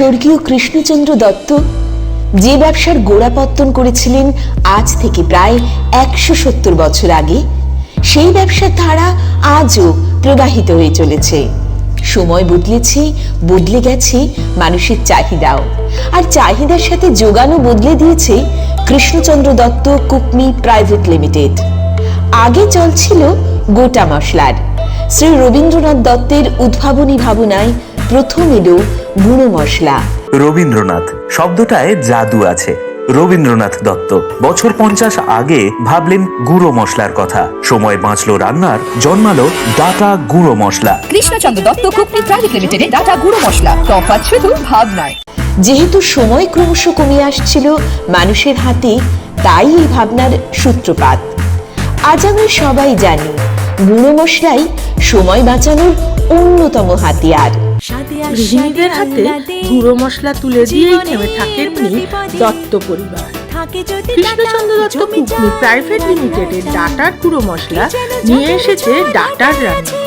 স্বর্গীয় কৃষ্ণচন্দ্র দত্ত যে ব্যবসার গোড়াপত্তন করেছিলেন আজ থেকে প্রায় একশো সত্তর বছর আগে, সেই ব্যবসার ধারা আজও প্রবাহিত হয়ে চলেছে। সময় বদলেছে, বদলে গেছে মানুষের চাহিদাও। আর চাহিদার সাথে যোগানও বদলে দিয়েছে Krishnachandra Dutta Cookme private limited. আগে চলছিল গোটা মশলার। শ্রী রবীন্দ্রনাথ দত্তের উদ্ভাবনী ভাবনায় প্রথম এলো গুঁড়ো মশলা। রবীন্দ্রনাথ শব্দটায় জাদু আছে। রবীন্দ্রনাথ দত্ত বছর পঞ্চাশ আগে ভাবলেন গুঁড়ো মশলার কথা। সময় বাঁচলো রান্নার জন্মালো ডাটা গুঁড়ো মশলা। কৃষ্ণচন্দ্র দত্ত কুকনি প্রাইভেট লিমিটেডে ডাটা গুঁড়ো মশলা। তফাৎ শুধু ভাবনায়। যেহেতু সময় ক্রমশ কমিয়ে আসছিল মানুষের হাতে তাই এই ভাবনার সূত্রপাত। আজ আমরা সবাই জানি গুঁড়ো মশলাই সময় বাঁচানোর অন্যতম হাতিয়ার। গৃহিণীদের হাতে গুঁড়ো মশলা তুলে দিয়েই থেমে থাকেননি দত্ত পরিবার। কৃষ্ণচন্দ্র দত্ত কুকনি প্রাইভেট লিমিটেডের ডাটার গুঁড়ো মশলা নিয়ে এসেছে ডাটার রান্না।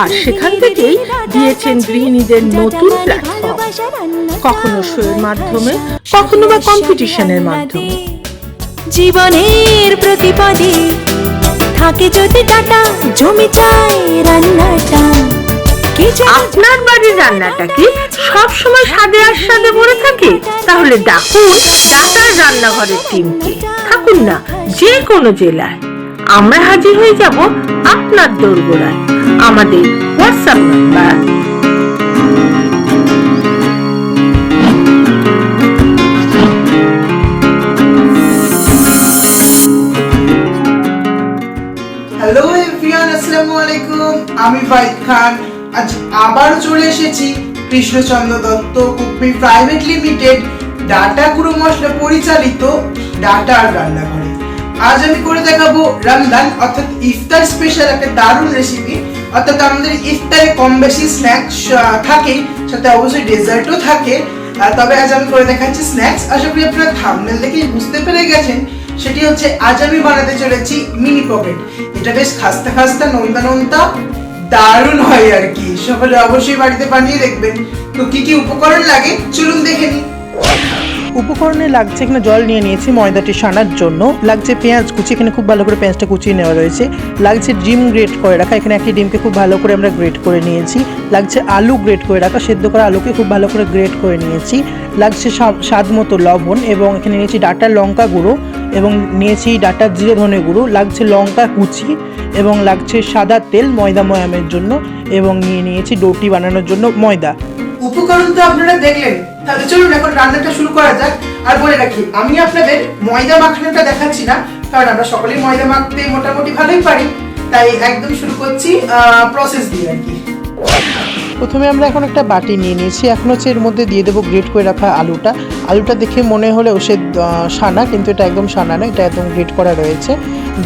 আর সেখান থেকেই দিয়েছেন গৃহিণীদের নতুন প্ল্যাটফর্ম কখনো শোয়ের মাধ্যমে কখনো বা কম্পিটিশনের মাধ্যমে। জীবনের প্রতিপদে থাকে যদি টাটা জমি চায় আপনার বাড়ির রান্নাটা কি সব সময় স্বাদে আর স্বাদে ভরে থাকে? তাহলে ডাকুন ডাটার রান্নাঘরের টিমকে। থাকুন না, যে কোনো জেলায়। আমরা হাজির হয়ে যাব আপনার দোরগোড়ায়। আমাদের হোয়াটসঅ্যাপ নাম্বার। হ্যালো এভরিওয়ান আসসালামু আলাইকুম আমি ফাইদ খান। আজ আবার চলে এসেছি Krishnachandra Dutta Cookme private limited data গুঁড়ো মশলা পরিচালিত ডাটার রান্নাঘরে। আজ আমি করে দেখাবো রমজান, অর্থাৎ ইফতার স্পেশাল একটা দারুণ রেসিপি অর্থাৎ আমাদের ইফতারে কম বেশি স্ন্যাক্স থাকেই, সাথে অবশ্যই ডেজার্টও থাকে। তবে আজ আমি করে দেখাচ্ছি স্ন্যাক্স আশা করি আপনারা থামনেল দেখেই বুঝতে পেরে গেছেন। সেটি হচ্ছে, আজ আমি বানাতে চলেছি মিনি পকেট এটা বেশ খাস্তা খাস্তা নোনতা নোনতা দারুণ হয় আর কি। সকলে অবশ্যই বাড়িতে বানিয়ে দেখবেন। তো কি কি উপকরণ লাগে? চলুন দেখে নিই। উপকরণে লাগছে এখানে জল নিয়ে নিয়েছি, ময়দাটি সানার জন্য। লাগছে পেঁয়াজ কুচি, এখানে খুব ভালো করে পেঁয়াজটা কুচিয়ে নেওয়া রয়েছে। লাগছে ডিম গ্রেট করে রাখা, এখানে একটি ডিমকে খুব ভালো করে আমরা গ্রেট করে নিয়েছি। লাগছে আলু গ্রেট করে রাখা, সেদ্ধ করা আলুকে খুব ভালো করে গ্রেট করে নিয়েছি। লাগছে স্বাদ মতো লবণ এবং এখানে নিয়েছি ডাটা লঙ্কা গুঁড়ো। এবং নিয়েছি ডাটা জিরে ধনে গুঁড়ো, লাগছে লঙ্কা কুচি এবং লাগছে সাদা তেল ময়দা ময়ামের জন্য এবং নিয়ে নিয়েছি ডোটি বানানোর জন্য ময়দা। উপকরণ তো আপনারা দেখলেন। তাহলে চলুন এখন রান্নাটা শুরু করা যাক। আর বলে রাখি, আমি আপনাদের ময়দা মাখানোটা দেখাচ্ছি না, কারণ আমরা সকলেই ময়দা মাখতে মোটামুটি ভালোই পারি। তাই একদম শুরু করছি প্রসেস দিয়ে আর কি। প্রথমে আমরা এখন একটা বাটি নিয়ে নিয়েছি। এখন হচ্ছে এর মধ্যে দিয়ে দেবো গ্রেট করে রাখা আলুটা। আলুটা দেখে মনে হলেও সে সানা, কিন্তু এটা একদম সানা না এটা একদম গ্রেট করা রয়েছে।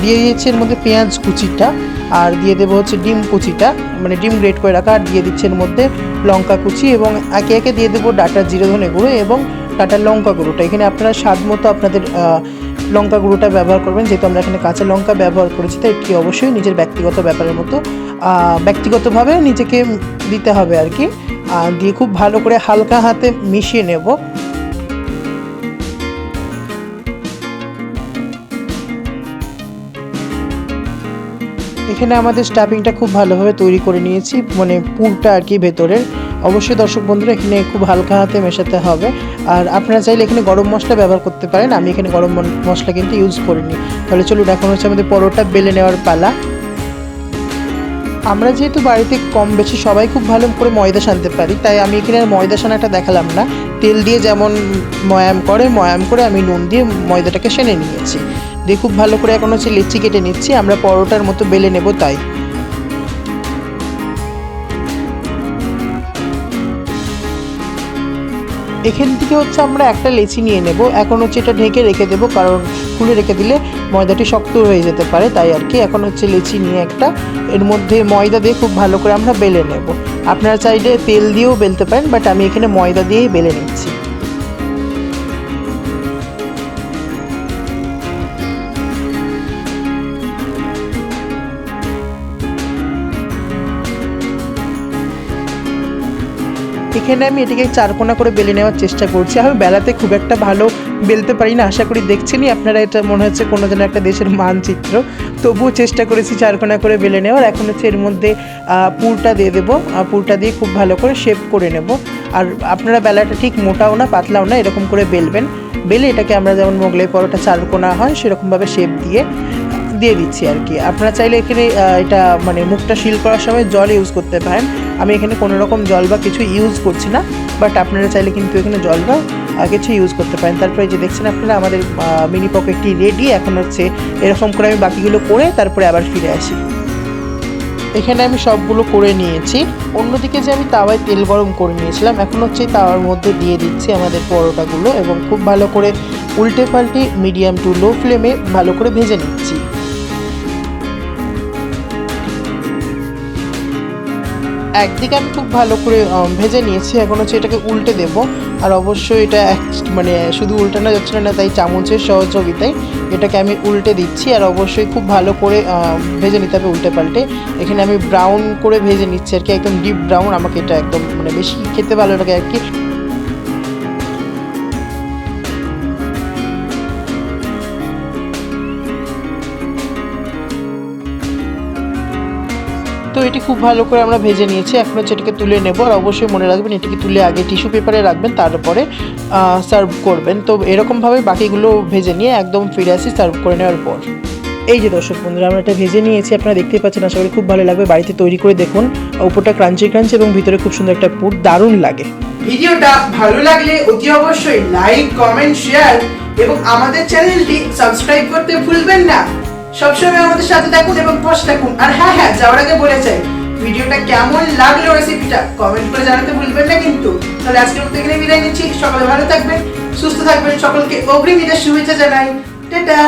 দিয়ে দিয়েছি এর মধ্যে পেঁয়াজ কুচিটা, আর দিয়ে দেবো হচ্ছে ডিম কুচিটা মানে ডিম গ্রেট করে রাখা, আর দিয়ে দিচ্ছে এর মধ্যে লঙ্কা কুচি এবং একে একে দিয়ে দেবো ডাটা জিরে, ধনে গুঁড়ো এবং ডাটা লঙ্কা গুঁড়োটা। এখানে আপনারা স্বাদ মতো আপনাদের লঙ্কা গুঁড়োটা ব্যবহার করবেন। যেহেতু আমরা এখানে কাঁচা লঙ্কা ব্যবহার করেছি, তাই এটি অবশ্যই নিজের ব্যক্তিগত ব্যাপারের মতো ব্যক্তিগতভাবে নিজেকে দিতে হবে আর কি। দিয়ে খুব ভালো করে হালকা হাতে মিশিয়ে নেব। এখানে আমাদের স্টাফিংটা খুব ভালোভাবে তৈরি করে নিয়েছি মানে পুরটা আর কি ভেতরের। অবশ্যই দর্শক বন্ধুরা, এখানে খুব হালকা হাতে মেশাতে হবে। আর আপনারা চাইলে এখানে গরম মশলা ব্যবহার করতে পারেন। আমি এখানে গরম মশলা কিন্তু ইউজ করিনি। তাহলে চলুন, এখন হচ্ছে আমাদের পরোটা বেলে নেওয়ার পালা। আমরা যেহেতু বাড়িতে কম বেশি সবাই খুব ভালো করে ময়দা সানতে পারি, তাই আমি এখানে ময়দা সানাটা দেখালাম না। তেল দিয়ে যেমন ময়াম করে ময়াম করে আমি নুন দিয়ে ময়দাটাকে সেনে নিয়েছি। দিয়ে খুব ভালো করে এখন হচ্ছে লিচি কেটে নিচ্ছি। আমরা পরোটার মতো বেলে নেব তাই। এখান থেকে হচ্ছে আমরা একটা লেচি নিয়ে নেব। এখন হচ্ছে এটা ঢেকে রেখে দেবো, কারণ খুলে রেখে দিলে ময়দাটি শক্ত হয়ে যেতে পারে। তাই আর কি, এখন হচ্ছে লেচি নিয়ে একটা, এর মধ্যে ময়দা দিয়ে খুব ভালো করে আমরা বেলে নেব। আপনারা চাইলে তেল দিয়েও বেলতে পারেন, বাট আমি এখানে ময়দা দিয়েই বেলে নিচ্ছি। এখানে আমি এটিকে চারকোনা করে বেলে নেওয়ার চেষ্টা করছি। আমি বেলাতে খুব একটা ভালো বেলতে পারি না, আশা করি দেখছেনই আপনারা, এটা মনে হচ্ছে কোনো যেন একটা দেশের মানচিত্র। তবুও চেষ্টা করেছি চারকোনা করে বেলে নেওয়ার। এখন হচ্ছে এর মধ্যে পুরটা দিয়ে দেবো। পুরটা দিয়ে খুব ভালো করে শেপ করে নেব। আর আপনারা বেলাটা ঠিক মোটাও না, পাতলাও না, এরকম করে বেলবেন। বেলে এটাকে আমরা যেমন মোগলাই পরোটা চারকোনা হয়, সেরকমভাবে শেপ দিয়ে। দিয়ে দিচ্ছি আর কি। আপনারা চাইলে এখানে এটা মানে মুখটা শিল করার সময় জল ইউজ করতে পারেন। আমি এখানে কোনো রকম জল বা কিছু ইউজ করছি না বাট আপনারা চাইলে কিন্তু এখানে জল বা কিছু ইউজ করতে পারেন। তারপরে যে দেখছেন আপনারা, আমাদের মিনি পকেটটি রেডি এখন হচ্ছে এরকম করে আমি বাকিগুলো করে তারপরে আবার ফিরে আসি। এখানে আমি সবগুলো করে নিয়েছি। অন্যদিকে যে আমি তাওয়ায় তেল গরম করে নিয়েছিলাম, এখন হচ্ছে তাওয়ার মধ্যে দিয়ে দিচ্ছি আমাদের পরোটাগুলো এবং খুব ভালো করে উল্টে পাল্টে মিডিয়াম টু লো ফ্লেমে ভালো করে ভেজে নিচ্ছি। একদিকে আমি খুব ভালো করে ভেজে নিয়েছি। এখন হচ্ছে এটাকে উল্টে দেব। আর অবশ্যই এটা এক- মানে শুধু উল্টানো যাচ্ছে না তাই চামচের সহযোগিতায় এটাকে আমি উল্টে দিচ্ছি। আর অবশ্যই খুব ভালো করে ভেজে নিতে হবে উল্টে পাল্টে। এখানে আমি ব্রাউন করে ভেজে নিচ্ছি আর কি, একদম ডিপ ব্রাউন আমাকে এটা একদম মানে বেশি খেতে ভালো লাগে আর কি। এটি খুব ভালো করে আমরা ভেজে নিয়েছি। এখন হচ্ছে এটাকে তুলে নেব আর অবশ্যই মনে রাখবেন এটিকে তুলে আগে টিস্যু পেপারে রাখবেন, তারপরে সার্ভ করবেন। তো এরকমভাবে বাকিগুলো ভেজে নিয়ে একদম ফিরে আসি সার্ভ করে নেওয়ার পর। এই যে দর্শক বন্ধুরা, আমরা এটা ভেজে নিয়েছি। আপনারা দেখতেই পাচ্ছেন, আশা করি খুব ভালো লাগবে। বাড়িতে তৈরি করে দেখুন, উপরটা ক্রাঞ্চি ক্রাঞ্চি এবং ভিতরে খুব সুন্দর একটা পুর, দারুণ লাগে। ভিডিওটা ভালো লাগলে অতি অবশ্যই লাইক, কমেন্ট, শেয়ার এবং আমাদের চ্যানেলটি সাবস্ক্রাইব করতে ভুলবেন না। সবসময় আমাদের সাথে থাকুন এবং পাশে থাকুন। আর হ্যাঁ হ্যাঁ যাওয়ার আগে বলে চাই, ভিডিওটা কেমন লাগল রেসিপিটা কমেন্ট করে জানাতে ভুলবেন না কিন্তু। তাহলে আজকে উঠতে গেলে বিদায় নিচ্ছি। সকালে ভালো থাকবেন, সুস্থ থাকবেন সকলকে। অগ্রিম ঈদের শুভেচ্ছা জানাই। টাটা!